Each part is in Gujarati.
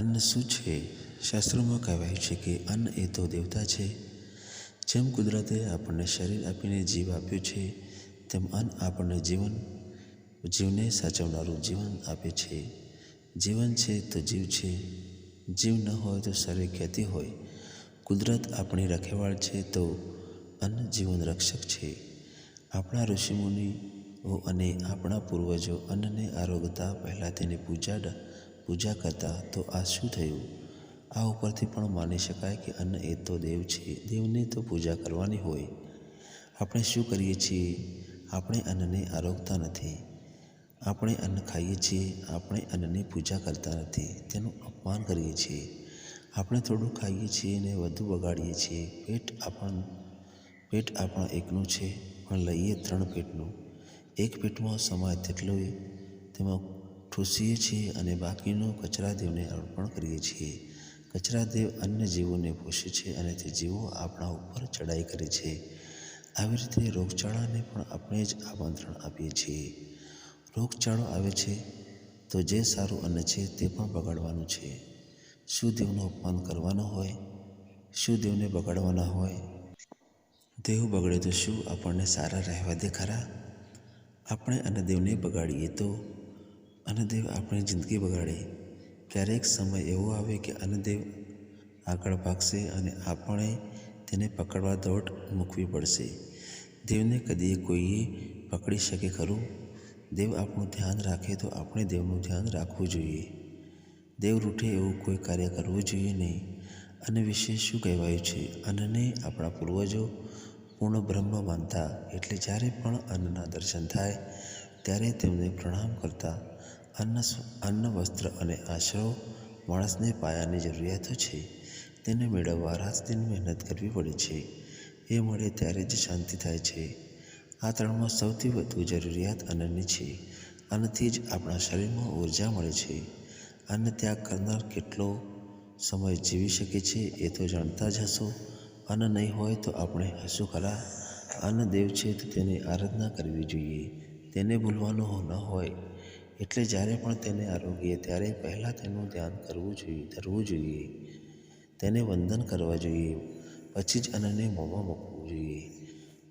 અન્ન શું છે? શાસ્ત્રોમાં કહેવાયું છે કે અન્ન એ તો દેવતા છે. જેમ કુદરતે આપણને શરીર આપીને જીવ આપ્યું છે, તેમ અન્ન આપણને જીવન, જીવને સાચવનારું જીવન આપે છે. જીવન છે તો જીવ છે. જીવ ન હોય તો શરીર ખ્યાતિ હોય. કુદરત આપણી રખેવાળ છે તો અન્ન જીવન રક્ષક છે. આપણા ઋષિમુનિઓ અને આપણા પૂર્વજો અન્નને આરોગતા પહેલાં તેની પૂજા પૂજા કરતા તો આ શું થયું? આ ઉપરથી પણ માની શકાય કે અન્ન એ તો દેવ છે, દેવની તો પૂજા કરવાની હોય. આપણે શું કરીએ છીએ? આપણે અન્નને આરોગતા નથી. આપણે અન્ન ખાઈએ છીએ, આપણે અન્નની પૂજા કરતા નથી. તેનું અપમાન કરીએ છીએ. આપણે થોડું ખાઈએ છીએ અને વધુ બગાડીએ છીએ. પેટ આપણ, પેટ આપણા એકનું છે, પણ લઈએ ત્રણ પેટનું. એક પેટમાં સમાય તેટલું તેમાં ઠૂસીએ છીએ અને બાકીનો કચરા દેવને અર્પણ કરીએ છીએ. કચરા દેવ અન્ય જીવોને પોષે છે અને તે જીવો આપણા ઉપર ચડાઈ કરે છે. આવી રીતે રોગચાળાને પણ આપણે જ આમંત્રણ આપીએ છીએ. રોગચાળો આવે છે તો જે સારું અન્ન છે તે પણ બગાડવાનું છે. શું દેવનું અપમાન કરવાનું હોય? શું દેવને બગાડવાના હોય? દેવ બગડે તો શું? આપણને સારા રહેવા દે ખરા? આપણે અન્નદેવને બગાડીએ તો? અન્નદેવ આપણી જિંદગી બગાડે. ક્યારેક સમય એવો આવે કે અન્નદેવ આગળ ભાગશે અને આપણે તેને પકડવા દોડ મૂકવી પડશે. દેવને કદી કોઈએ પકડી શકે ખરું? દેવ આપણું ધ્યાન રાખે તો આપણે દેવનું ધ્યાન રાખવું જોઈએ. દેવ રૂઠે એવું કોઈ કાર્ય કરવું જોઈએ નહીં. અન્ન વિશે શું કહેવાયું છે? અન્નને આપણા પૂર્વજો પૂર્ણ બ્રહ્મ માનતા. એટલે જ્યારે પણ અન્નના દર્શન થાય, ત્યારે તેમને પ્રણામ કરતા. અન્ન અન્ન વસ્ત્ર અને આશરો માણસને પાયાની જરૂરિયાતો છે. તેને મેળવવા રાત દિન મહેનત કરવી પડે છે. એ મળે ત્યારે જ શાંતિ થાય છે. આ ત્રણમાં સૌથી વધુ જરૂરિયાત અન્નની છે. અન્નથી જ આપણા શરીરમાં ઊર્જા મળે છે. અન્ન ત્યાગ કરનાર કેટલો સમય જીવી શકે છે એ તો જાણતા જ હશો. અન્ન નહીં હોય તો આપણે હશું ખરા. અન્ન દેવ છે તો તેની આરાધના કરવી જોઈએ. તેને ભૂલવાનું ન હોય. એટલે જ્યારે પણ તેને આરોગીએ, ત્યારે પહેલાં તેનું ધ્યાન કરવું જોઈએ, ધરવું જોઈએ. તેને વંદન કરવા જોઈએ, પછી જ અન્નને મોંમાં મૂકવું જોઈએ.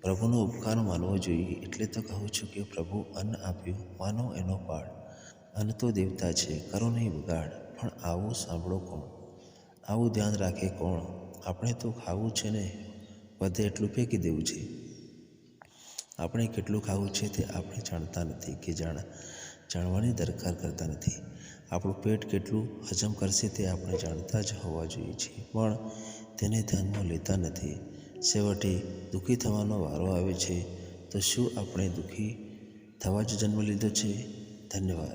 પ્રભુનો ઉપકાર માનવો જોઈએ, એટલે તો કહું છું કે પ્રભુ અન્ન આપ્યું, માનો એનો પાડ અન્ન તો દેવતા છે, કરો નહીં બગાડ, પણ આવું સાંભળો કોણ? આવું ધ્યાન રાખે કોણ? આપણે તો ખાવું છે ને વધે એટલું ફેંકી દેવું છે. આપણે કેટલું ખાવું છે તે આપણે જાણતા નથી કે જાણ જાણવાની દરકાર કરતા નથી. આપણું પેટ કેટલું હજમ કરશે તે આપણે જાણતા જ હોવા જોઈએ છીએ. પણ તેને ધ્યાનમાં લેતા નથી. છેવટે દુઃખી થવાનો વારો આવે છે. તો શું આપણે દુઃખી થવા જ જન્મ લીધો છે? ધન્યવાદ.